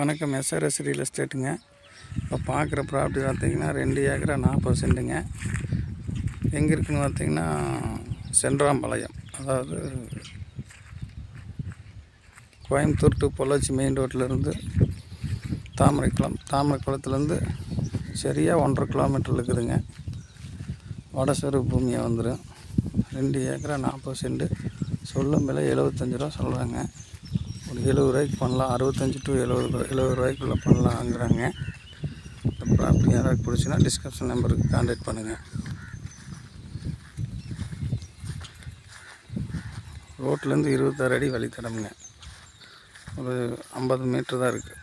வணக்கம். SRS real எஸ்டேட்டுங்க இப்போ பார்க்குற ப்ராப்பர்ட்டி பார்த்தீங்கன்னா ரெண்டு ஏக்கரா நாற்பது சென்ட்டுங்க எங்கே இருக்குன்னு பார்த்தீங்கன்னா சென்றாம்பாளையம். அதாவது கோயம்புத்தூர் டு பொள்ளாச்சி மெயின் ரோட்டிலேருந்து தாமரைக்குளம் தாமரைக்குளத்துலேருந்து சரியாக ஒன்றரை கிலோமீட்டர் இருக்குதுங்க. வடசரு பூமியாக வந்துடும் ரெண்டு ஏக்கரா நாற்பது சென்ட்டு சொல்லும் விலை எழுபத்தஞ்சி ரூபா சொல்கிறாங்க ஒரு எழுபது ரூபாய்க்கு பண்ணலாம் அறுபத்தஞ்சி டு எழுபது ரூபா எழுபது ரூபாய்க்குள்ளே பண்ணலாங்கிறாங்க இந்த அப்படி யாராவது பிடிச்சின்னா டிஸ்கிரிப்ஷன் நம்பருக்கு கான்டாக்ட் பண்ணுங்கள் ரோட்லேருந்து இருபத்தாறு அடி வழித்தடம்ங்க ஒரு ஐம்பது மீட்ரு தான் இருக்குது